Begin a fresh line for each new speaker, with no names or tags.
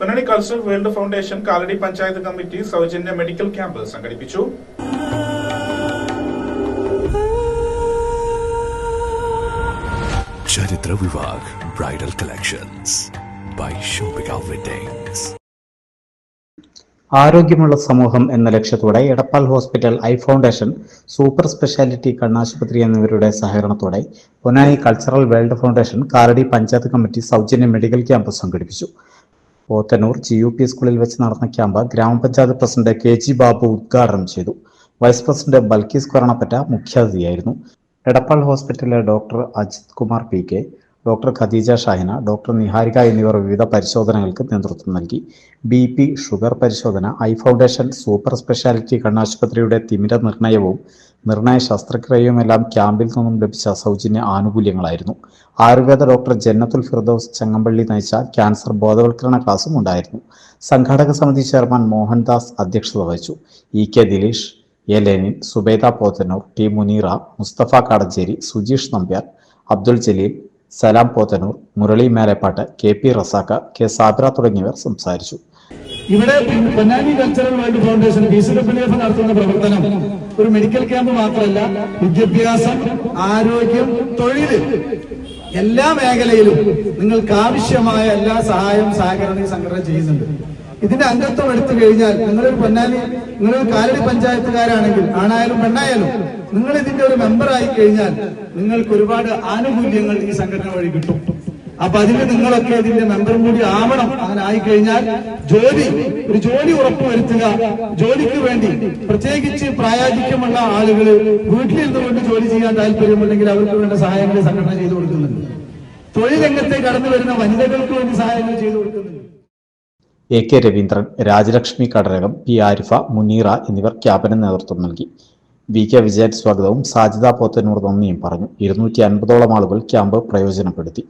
Ponnani cultural world foundation Kaladi panchayat committee സൗജന്യ medical camp സംഘടിപ്പിച്ചു.
ചരിത്ര Vivah bridal collections by Shopika weddings
ആരോഗ്യമുള്ള സമൂഹം എന്ന ലക്ഷ്യത്തോടെ Edappal hospital eye foundation super speciality കണ്ണാശുപത്രി എന്നിവരുടെ സഹകരണത്തോടെ Ponnani cultural world foundation Kaladi panchayat committee സൗജന്യ മെഡിക്കൽ ക്യാമ്പ് സംഘടിപ്പിച്ചു. പോത്തന്നൂർ ജി യു പി സ്കൂളിൽ വെച്ച് നടന്ന ക്യാമ്പ് ഗ്രാമപഞ്ചായത്ത് പ്രസിഡന്റ് കെ ജി ബാബു ഉദ്ഘാടനം ചെയ്തു. വൈസ് പ്രസിഡന്റ് ബൽക്കീസ് കൊറണപ്പറ്റ മുഖ്യാതിഥിയായിരുന്നു. എടപ്പാൾ ഹോസ്പിറ്റലിലെ doctor Ajith Kumar P K doctor Khadeeja Shahina doctor Niharika എന്നിവർ വിവിധ പരിശോധനകൾക്ക് നേതൃത്വം നൽകി. ബി പി ഷുഗർ പരിശോധന ഐ ഫൗണ്ടേഷൻ സൂപ്പർ സ്പെഷ്യാലിറ്റി കണ്ണാശുപത്രിയുടെ തിമിര നിർണയവും നിർണയ ശസ്ത്രക്രിയയുമെല്ലാം ക്യാമ്പിൽ നിന്നും ലഭിച്ച സൗജന്യ ആനുകൂല്യങ്ങളായിരുന്നു. ആയുർവേദ ഡോക്ടർ ജന്നത്തുൽ ഫിർദോസ് ചങ്ങമ്പള്ളി നയിച്ച ക്യാൻസർ ബോധവൽക്കരണ ക്ലാസും ഉണ്ടായിരുന്നു. സംഘാടക സമിതി ചെയർമാൻ മോഹൻദാസ് അധ്യക്ഷത വഹിച്ചു. E K Dileesh A Lenin Subeda Pothanur T Muneera Musthafa Kadancheri Sujeesh Nambiar Abdul Jaleel Salam Pothanur Murali Melepat K P Razak K Sabra തുടങ്ങിയവർ സംസാരിച്ചു.
ഇവിടെ Ponnani cultural world foundation B C W F നടത്തുന്ന പ്രവർത്തനം ഒരു medical camp മാത്രമല്ല വിദ്യാഭ്യാസം ആരോഗ്യം തൊഴിൽ. എല്ലാ മേഖലയിലും നിങ്ങൾക്ക് ആവശ്യമായ എല്ലാ സഹായവും സഹകരണവും സംഘടന ചെയ്യുന്നുണ്ട്. ഇതിന്റെ അംഗത്വം എടുത്തു കഴിഞ്ഞാൽ നിങ്ങളൊരു പൊന്നാനി നിങ്ങളൊരു കാലടി പഞ്ചായത്തുകാരാണെങ്കിൽ ആണായാലും പെണ്ണായാലും നിങ്ങൾ ഇതിന്റെ ഒരു മെമ്പർ ആയി കഴിഞ്ഞാൽ നിങ്ങൾക്ക് ഒരുപാട് ആനുകൂല്യങ്ങൾ ഈ സംഘടന വഴി കിട്ടും. അപ്പൊ അതിന് നിങ്ങളൊക്കെ ഇതിന്റെ മെമ്പറും കൂടി ആവണം. അങ്ങനെ ആയിക്കഴിഞ്ഞാൽ ജോലി ഒരു ജോലി ഉറപ്പുവരുത്തുക ജോലിക്ക് വേണ്ടി പ്രത്യേകിച്ച് പ്രായാധിക്യമുള്ള ആളുകൾ വീട്ടിലിരുന്നുകൊണ്ട് ജോലി ചെയ്യാൻ താല്പര്യമുണ്ടെങ്കിൽ അവർക്ക് വേണ്ട സഹായങ്ങൾ സംഘടന ചെയ്തു കൊടുക്കുന്നുണ്ട്. തൊഴിൽ രംഗത്തെ കടന്നു വരുന്ന വനിതകൾക്ക് വേണ്ടി സഹായങ്ങൾ ചെയ്തു കൊടുക്കുന്നുണ്ട്.
A K Raveendran Rajalakshmi Kadarakam P Arifa Muneera എന്നിവർ ക്യാമ്പിന് നേതൃത്വം നൽകി. വി കെ വിജയൻ സ്വാഗതവും സാജിദ പോത്തന്നൂർ നന്ദിയും പറഞ്ഞു. ഇരുന്നൂറ്റി അൻപതോളം ആളുകൾ ക്യാമ്പ് പ്രയോജനപ്പെടുത്തി.